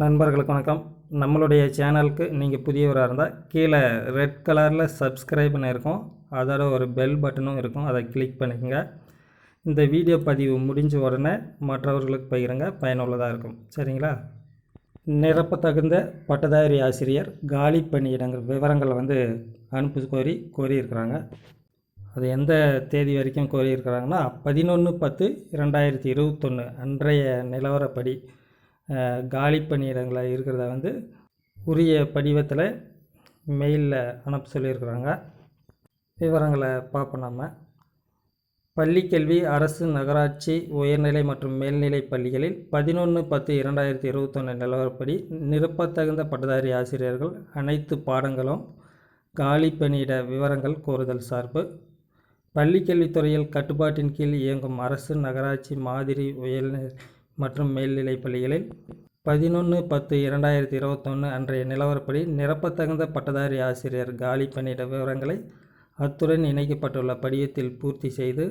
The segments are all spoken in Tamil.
நண்பர்களுக்கு வணக்கம். நம்மளுடைய சேனலுக்கு நீங்கள் புதியவராக இருந்தால் கீழே ரெட் கலரில் சப்ஸ்கிரைப்னு இருக்கும். அதோட ஒரு பெல் பட்டனும் இருக்கும். அதை கிளிக் பண்ணிக்கோங்க. இந்த வீடியோ பதிவு முடிஞ்ச உடனே மற்றவர்களுக்கு பகிருங்க. பயனுள்ளதாக இருக்கும். சரிங்களா? நிரப்ப தகுந்த பட்டதாரி ஆசிரியர் காலி பணியிடங்கள் விவரங்களை வந்து அனுப்பு கோரி கோரியிருக்கிறாங்க. அது எந்த தேதி வரைக்கும் கோரியிருக்கிறாங்கன்னா பதினொன்று பத்து இரண்டாயிரத்தி இருபத்தொன்று அன்றைய நிலவரப்படி காலி பணியிடங்களாக இருக்கிறத வந்து உரிய படிவத்தில் மெயிலில் அனுப்ப சொல்லியிருக்கிறாங்க. விவரங்களை பார்ப்போம் நம்ம பள்ளிக்கல்வி அரசு நகராட்சி உயர்நிலை மற்றும் மேல்நிலை பள்ளிகளில் பதினொன்று பத்து இரண்டாயிரத்தி இருபத்தொன்று நிலவரப்படி நிரப்பத்தகுந்த பட்டதாரி ஆசிரியர்கள் அனைத்து பாடங்களும் காலி பணியிட விவரங்கள் கோருதல் சார்பு. பள்ளிக்கல்வித்துறையில் கட்டுப்பாட்டின் கீழ் இயங்கும் அரசு நகராட்சி மாதிரி உயர்நிலை மற்றும் மேல்நிலை பள்ளிகளில் பதினொன்று பத்து இரண்டாயிரத்தி இருபத்தொன்று அன்றைய நிலவரப்படி நிரப்பத்தகுந்த பட்டதாரி ஆசிரியர் காலி பணியிட விவரங்களை அத்துடன் இணைக்கப்பட்டுள்ள படிவத்தில் பூர்த்தி செய்து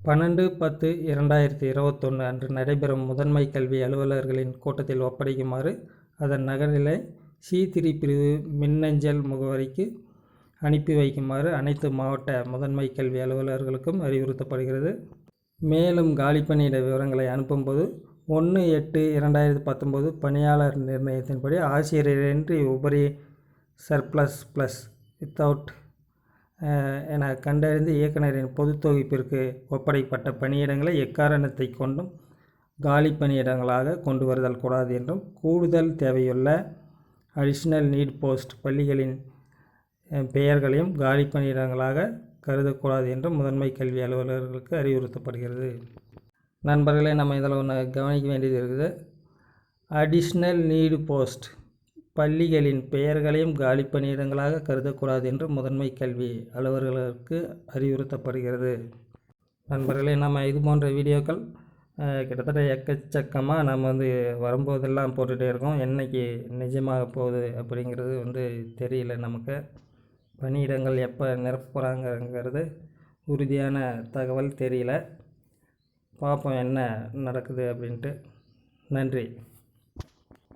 பன்னெண்டு பத்து இரண்டாயிரத்தி இருபத்தொன்று அன்று நடைபெறும் முதன்மை கல்வி அலுவலர்களின் கூட்டத்தில் ஒப்படைக்குமாறு அதன் நகர்நிலை சி திரி பிரிவு மின்னஞ்சல் முகவரிக்கு அனுப்பி வைக்குமாறு அனைத்து மாவட்ட முதன்மை கல்வி அலுவலர்களுக்கும் அறிவுறுத்தப்படுகிறது. மேலும் காலி பணியிட விவரங்களை அனுப்பும்போது ஒன்று எட்டு இரண்டாயிரத்தி பத்தொம்போது பணியாளர் நிர்ணயத்தின்படி ஆசிரியரின்றி உபரி சர்ப்ளஸ் ப்ளஸ் வித்தவுட் என கண்டறிந்து இயக்குனரின் பொது தொகுப்பிற்கு ஒப்படைப்பட்ட பணியிடங்களை எக்காரணத்தை கொண்டும் காலி பணியிடங்களாக கொண்டு வருதல் கூடாது என்றும் கூடுதல் தேவையுள்ள அடிஷ்னல் நீட் போஸ்ட் பள்ளிகளின் பெயர்களையும் காலி பணியிடங்களாக கருதக்கூடாது என்று முதன்மை கல்வி அலுவலர்களுக்கு அறிவுறுத்தப்படுகிறது. நண்பர்களே நம்ம இதில் ஒன்று கவனிக்க வேண்டியது இருக்குது. அடிஷ்னல் நீடு போஸ்ட் பள்ளிகளின் பெயர்களையும் காலி பணியிடங்களாக கருதக்கூடாது என்று முதன்மை கல்வி அலுவலர்களுக்கு அறிவுறுத்தப்படுகிறது. நண்பர்களே நம்ம இது போன்ற வீடியோக்கள் கிட்டத்தட்ட எக்கச்சக்கமாக நம்ம வந்து வரும்போதெல்லாம் போட்டுகிட்டே இருக்கோம். என்னைக்கு நிஜமாக போகுது அப்படிங்கிறது வந்து தெரியல நமக்கு. பணியிடங்கள் எப்போ நிரப்ப போகிறாங்கங்கிறது உறுதியான தகவல் தெரியல. பார்ப்போம் என்ன நடக்குது அப்படின்ட்டு. நன்றி.